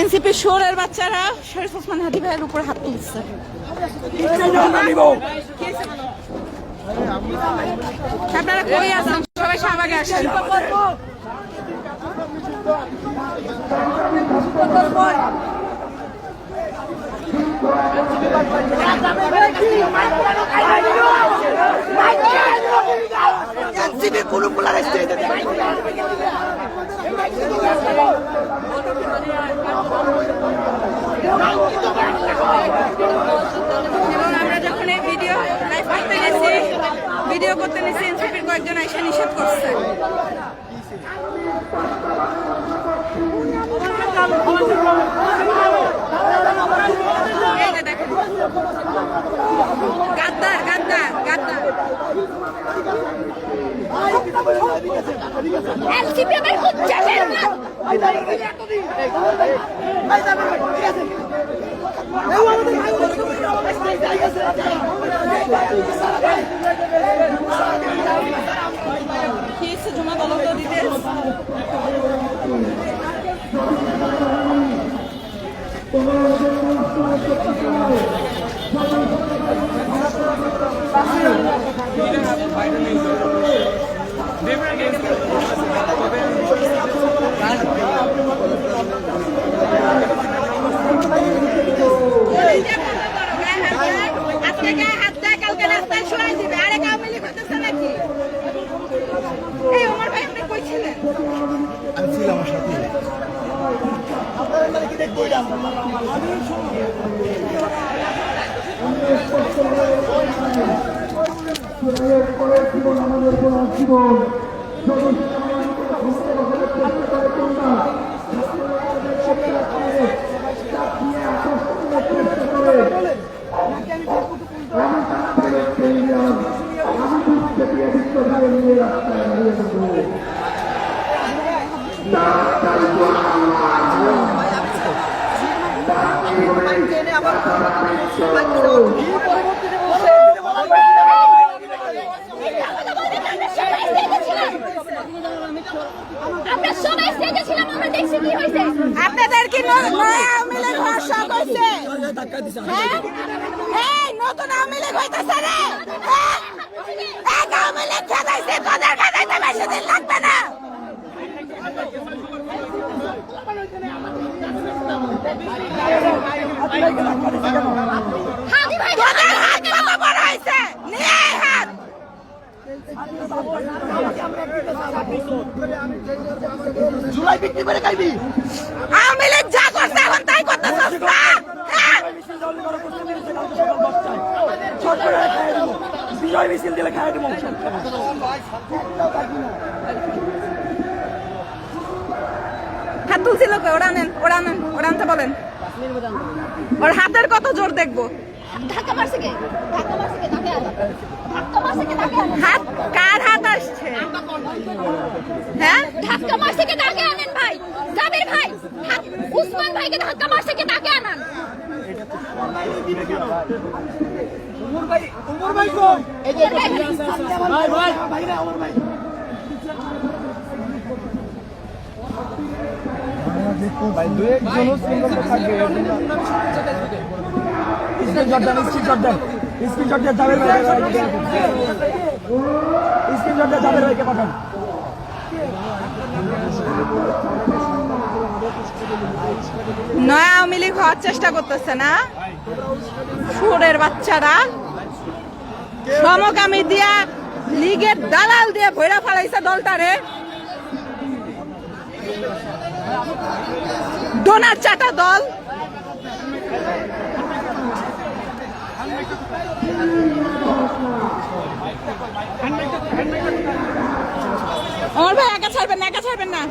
NCP শোরের বাচ্চারা শরীফ ওসমান হাদি ভাইয়ের উপর হাত তুলছে। আপনারা কই আছেন? সবাই শাহবাগে আসেন। পোলার আমরা যখন এই ভিডিও লাইভ করতে গেছি ভিডিও করতে গেছি, এনসিপির কয়েকজন আইসা নিষেধ করছে। দেখেন। গাদ্দার এলসিপি আমার হচ্ছে জমা বলো তো আজকে গায়ে হাত দেয় কালকে রাস্তায় শোয়াই দিবে আরে কাউ মিলি করতেছে নাকি এই ওমর ভাই আপনি কই ছিলেন আমি ছিলাম আমার সাথে। আমরা সবাই স্টেজে আপনাদের কি ন- নয়া আওয়ামী লীগ হওয়ার শখ হয়েছে হ্যাঁ এই নতুন আওয়ামী হইতেছে রে। হ্যাঁ? বেশি দিন লাগবে না হাদি ভাই তোদের হাত কত বড় হয়েছে নিয়ে আয় হাত জুলাই বিক্রি করে খাইবি লীগ যা করছে এখন তাই হ্যাঁ? বিজয় মিছিল দিলে খাই দেবো হাত তুলছিল ওরা নেন ওরা নেন ওরা আনতে বলেন। ওর হাতের কত জোর দেখব? হাত কার হাত আসছে? হ্যাঁ? ধাক্কা মারছে কে? তাকে আনেন ভাই। জাবির ভাই উসমান ভাইকে ধাক্কা মারছে কে? তাকে আনান। ভাই ভাই ভাই, ভাই ভাই ভাই ভাই। নয়া আওয়ামী লীগ হওয়ার চেষ্টা করতেছে না? সুরের বাচ্চারা সমকামী দিয়া লীগের দালাল দিয়ে ভৈরা ফেলাইছে দলটারে। ডোনার চাটা দল। আমার ভাই একা ছাড়বেন না একা ছাড়বেন না।